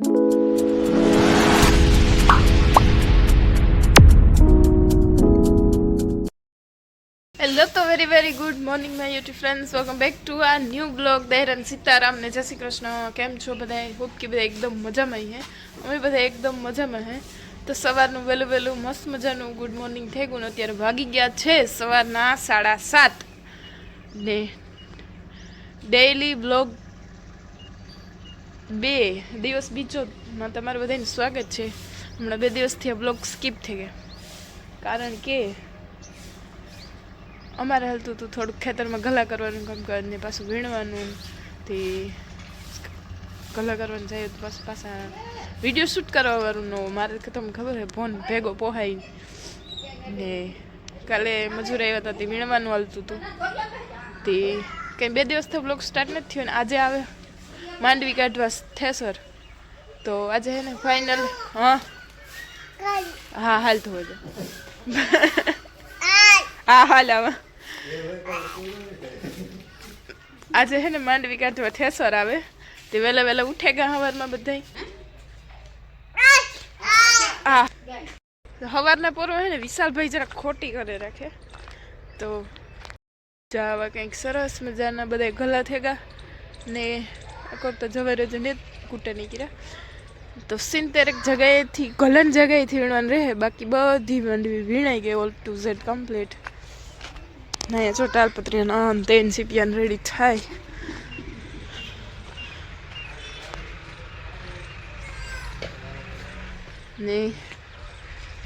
Hello તો very very good morning my YouTube friends welcome back to આ new blog દહેરન સીતારામ ને જય શ્રી કૃષ્ણ. કેમ છો બધા હોપ કે બધા એકદમ મજામાં હે. અમે બધા એકદમ મજામાં હે. તો સવારનું વહેલું વહેલું મસ્ત મજાનું ગુડ મોર્નિંગ થઈ ગયું અત્યારે ભાગી ગયા છે સવારના સાડા સાત ને ડેઈલી બ્લોગ બે દિવસ બીજોમાં તમારું બધાને સ્વાગત છે. હમણાં બે દિવસથી આ બ્લોગ સ્કીપ થઈ ગયા. કારણ કે અમારે હાલતું હતું થોડુંક ખેતરમાં ગલા કરવાનું કામ કરીને પાછું વીણવાનું તે ગલા કરવાનું જાય તો પાછું પાછા વીડિયો શૂટ કરવાવાળું મારે કે તમને ખબર છે, ફોન ભેગો પોહાઈ ને કાલે મજૂર આવ્યા હતા તે વીણવાનું હાલતું હતું. તે કંઈ બે દિવસથી બ્લોગ સ્ટાર્ટ નથી થયો ને આજે આવે. માંડવી કાઢવા થેસર તો આજે હે ને ફાઇનલ હા? હા, હાલ તો હોય હા, હાલ આવા. આજે હે ને માંડવી કાઢવા થેસર આવે. તે વહેલા વહેલા ઉઠે ગયા સવારમાં બધાય? હા. સવારના પૂર્વ હે ને વિશાલભાઈ જરા ખોટી કરે રાખે. તો જાવા કંઈક સરસ મજાના બધા ગલા થેગા ને અકોર તો જવારે જ ને કૂટે નીકળ્યા તો સિત્તેર એક જગ્યાએથી, ગલન જગ્યાએથી વીણવાનું રહે. બાકી બધી માંડવી વીણાઈ ગઈ ઓલ ટુ ઝેડ કમ્પ્લીટ ના જો તાલપત્રી આન તેન સીપિયાન રેડી થાય. ને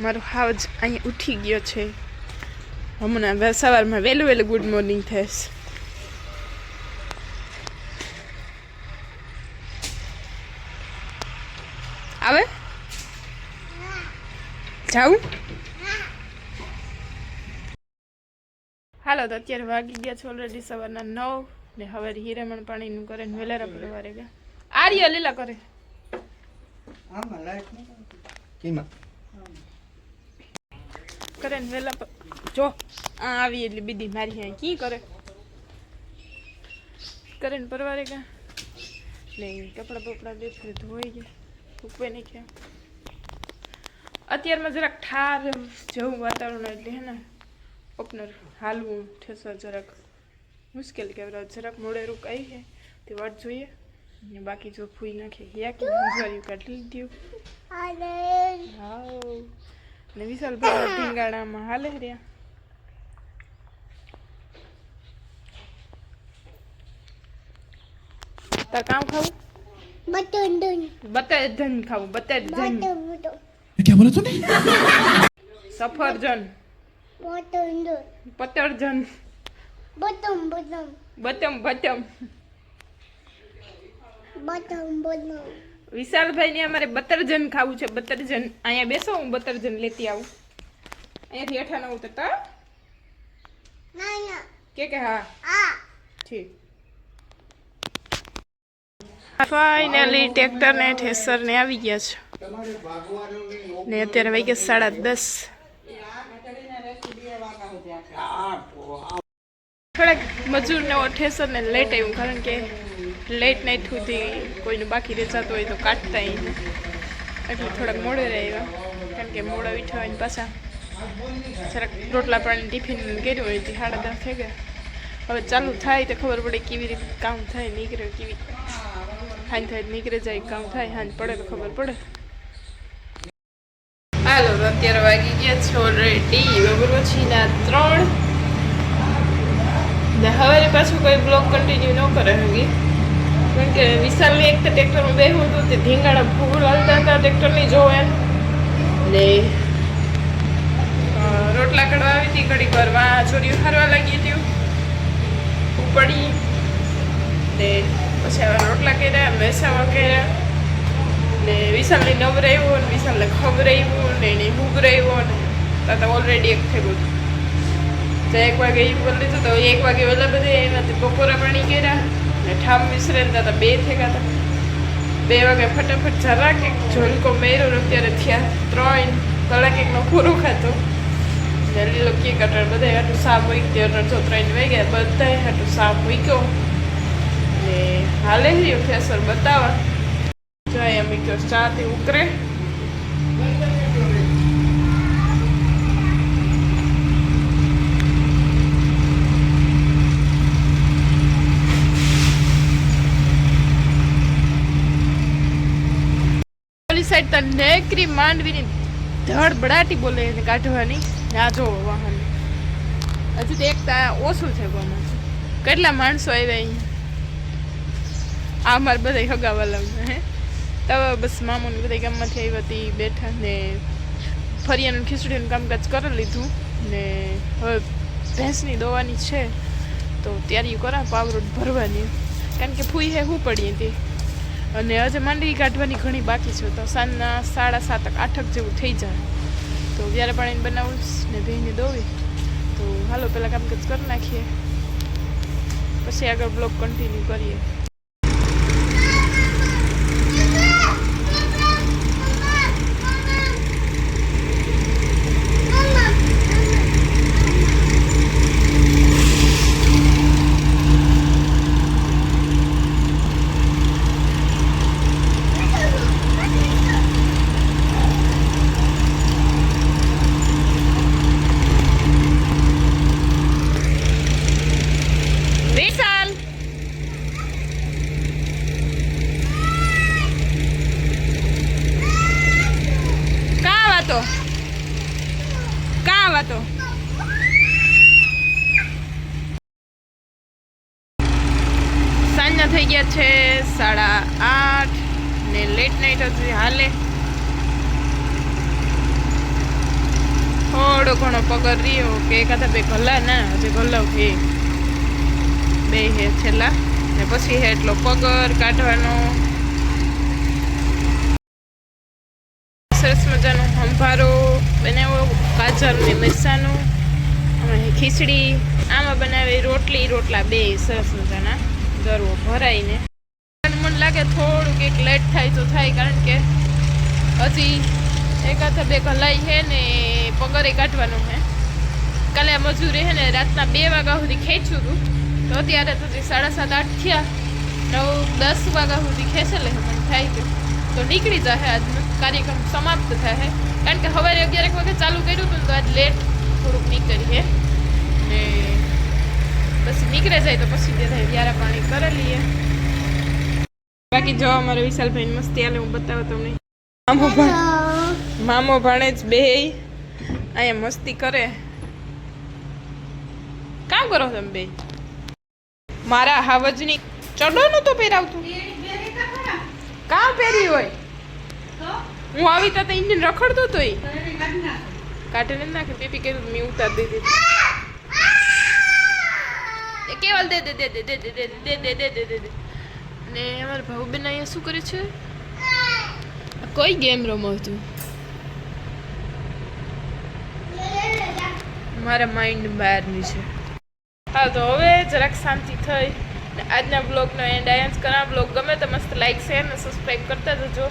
મારો હાવ જ અહીંયા ઉઠી ગયો છે. હમણાં સવારમાં વહેલું વહેલું ગુડ મોર્નિંગ થશે આવે જાઉં? હાલો તો અત્યારે વાગી ગયા છે ઓલરેડી સવારના નવ ને હવે હીરામણ પાણીનું કરે ને વેલેરા પરવારે ગયા. આર્ય લીલા કરે. કરે ને વેલા જો આ આવી એટલે બીજી મારી અહીં કી કરે? કરે ને પરવારે ગયા. ને કપડાં બપડા બે ધોઈ ગયા. ઉપર નાખ્યા. અત્યારમાં જરાક ઠાર જેવું વાતાવરણ એટલે હે ને ઓપનર હાલવું ઠેસર જરાક મુશ્કેલ કહેવાય જરાક મોડે રોકાઈ છે તે વાટ જોઈએ. ને બાકી જો ફૂઈ નાખે યા કે મંજવારી કાઢી લીધી. હાવ ને વિશાલ ભાઈ ઢીંગાણામાં હાલે રહ્યા. તાર કામ ખાવું? બતેજન ખાવું બતેજન क्या बोला तूने સફરજન પતરજન બતમ બતમ વિશાલભાઈ ને અમારે બતરજન ખાવું છે બતરજન અહીંયા બેસો હું બતરજન લેતી આવું અહીંયાથી હેઠા ન ઉતરતા કે કે હા ઠીક ફાઇનલી ટ્રેક્ટર ને ઠેસર ને આવી ગયા છે. ને અત્યારે વાગ્યા સાડા દસ. થોડાક મજૂરને ઠેસર ને લેટ આવ્યું, કારણ કે લેટ નાઇટ સુધી કોઈનું બાકી રેચાતો હોય તો કાઢતા એટલે થોડાક મોડે રહ્યા કારણ કે મોડા વીઠા હોય પાછા જરાક રોટલા પાણી ટિફિન કર્યું હોય સાડા દસ થઈ ગયા. હવે ચાલુ થાય તો ખબર પડે કેવી રીતે કામ થાય નીકળે કેવી હાન થાય તો નીકળે જાય, કામ થાય, હાંજ પડે તો ખબર પડે. હાલો અત્યારે વાગી ગયા છે ઓલરેડી બપોર પછીના ત્રણ. ને હવે પાછું કોઈ બ્લોક કન્ટિન્યુ ન કરે હગી કારણ કે વિશાલની એક તો ટ્રેક્ટરમાં બેહું હતું, તે ધીંગાણા ફૂલ હાલતા હતા ટ્રેક્ટરની જોવે. ને રોટલા કડવા આવી હતી, ઘડીક વારમાં છોરીઓ હારવા લાગી હતી. ઉપડી. ને પછી હવે રોટલા કર્યા મેસામાં કર્યા ને વિશાલને નવરાવ્યો ને વિશાલને ખવરાવ્યું ને એને હુગરાવ્યો ને ત્યાં તો ઓલરેડી એક થઈ ગયું તો એક વાગે એ બોલી લીધું તો એક વાગે વહેલા બધે એમાંથી બપોરા પાણી કર્યા ને ઠામ મિશ્રે હતા બે થઈ હતા બે વાગે ફટાફટ જરાક એક ઝોલકો મેર્યો ને અત્યારે થયા ત્રણ કલાક એકનો પૂરો ખાતો લીલો કેક અટણ બધા હાટું સાપ મૂકી અટણ જો ત્રણ વાગ્યા બધા હાટું સાપ મૂક્યો ને હાલે રહ્યો ફેસર બતાવવા. જાય અમે કયો ચાથી ઉકરે. સાઈડ તો નેકરી માંડવીની ધડ બડાટી બોલે એને કાઢવાની. ના, જો, વાહન. હજુ તો એક ઓછું છે કોમાં કેટલા માણસો આવ્યા અહીંયા? આ અમારે બધા હગાવાલા હે. તો બસ મામાનું બધા ગામમાંથી આવી હતી બેઠા ને ફરિયાનું ખીચડીનું કામકાજ કરી લીધું ને હવે ભેંસની દોવાની છે. તો તૈયારી કરા પાવરોટ ભરવાની. કારણ કે ફૂઈ હે, હું પડી હતી. અને હજે માંડવી કાઢવાની ઘણી બાકી છે. તો સાંજના સાડા સાતક આઠક જેવું થઈ જાય. તો જ્યારે પણ એને બનાવું ને ભેંને દોવી. તો હાલો, પહેલાં કામકાજ કરી નાખીએ. પછી આગળ બ્લોગ કન્ટિન્યુ કરીએ વિશાલ કા વાતો કા વાતો સાંજના થઈ ગયા છે સાડા આઠ ને લેટ નાઇટ હજી હાલે. થોડો ઘણો પગાર રહ્યો કે એકાદા બે ગલ્લા ના, હજી ગલ્લાવ છે. બે હે છેલ્લા. ને પછી હે એટલો પગર કાઢવાનો. સરસ મજાનો હંભારો બનાવ્યો, ગાજર ને મિરસાનું અને ખીચડી. આમાં બનાવે રોટલી, રોટલા બે, સરસ મજાના. ગરવો ભરાઈને. મને લાગે થોડુંક એક લેટ થાય તો થાય, કારણ કે હજી એકાદ બે કલાઈ છે ને પગરે કાઢવાનું છે. કાલે આ મજૂરી છે ને રાતના બે વાગ્યા સુધી ખેંચ્યું હતું. તો અત્યારે તો સાડા સાત, આઠ થયા. નવ, દસ વાગ્યા સુધી ખેંચેલે મને થાય કે તો નીકળી જશે આજનો કાર્યક્રમ સમાપ્ત થશે કારણ કે સવારે અગિયાર એક વાગે ચાલુ કર્યું હતું તો આજ લેટ થોડુંક નીકળી છે ને પછી નીકળે જાય તો પછી તે થાય વ્યારા પાણી કરી લઈએ. બાકી જો અમારે વિશાલભાઈ મસ્તી આલે હું બતાવું તમને. મામો મામો જ બે અહીંયા મસ્તી કરે. કામ કરો તમે બે? મારા હાવજની ચડો નતો પહેરાવતું. કામ પહેરી હોય? હું આવી તા ઇન્જિન રખડતો તો કાઢીને નાખે. પીપી કીધું મેં ઉતાર દીધી. કેવલ દે દે દે દે દે દે દે દે દે દે દે દે દે ને અમારા ભાऊ બેન અહીંયા શું કરે છે? કોઈ ગેમ રમો તું મારા માઇન્ડ બહારની છે. હા તો હવે જરાક શાંતિ થઈ. ને આજના બ્લોગનો એન્ડ આયન્સ કરા. બ્લોગ ગમે તો મસ્ત લાઈક શેર ને સબસ્ક્રાઈબ કરતા જજો.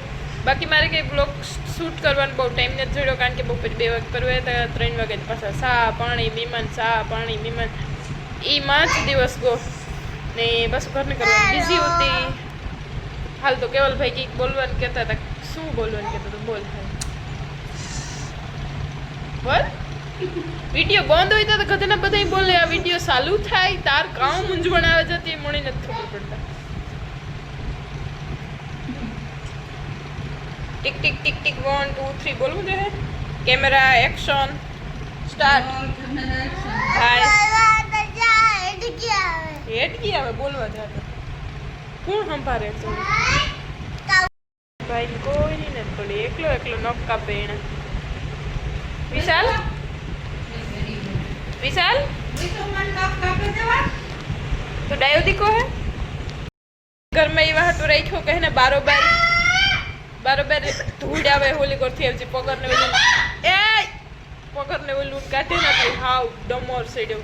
બાકી મારે કંઈ બ્લોગ શૂટ કરવાનો બહુ ટાઈમ નથી જોડ્યો કારણ કે બપોરે બે વાગે હોય તો ત્રણ વાગે પાછા સા પાણી મહેમાન સા પાણી મહેમાન. એમાં જ દિવસ ગો. ને બસ ઘરને કરવા બિઝી હોતી. હાલ તો કેવલભાઈ કંઈક બોલવાનું કહેતા હતા. શું બોલવાનું કહેતા હતા? બોલ બોલ. વીડિયો બંધ હોય તો કદાચ બધા બોલે. આ વીડિયો ચાલુ થાય તાર કામ મૂંઝવણ આવે છે તે મને નથી ખબર પડતા. Tick tick tick tick one two three બોલવું જોઈએ? કેમેરા એક્શન સ્ટાર્ટ હાય હેડ કી આવે બોલવા જાતો. કોણ સંભાળે છે. ભાઈ, કોઈ નહીં ને થોડી. એકલો એકલો નખ કાપે એને. વિશાલ? વિશાલ? તો ડાયો દીકો હે. ઘરમાં એવા હતું રાખ્યો કે ને બારોબાર બારોબાર ધૂળ આવે હોલી કોરથી આવજે. પગર ને ઓલું એ! પગર ને ઓલું કાઢી નાખી. હાવ, ડમોર સડ્યો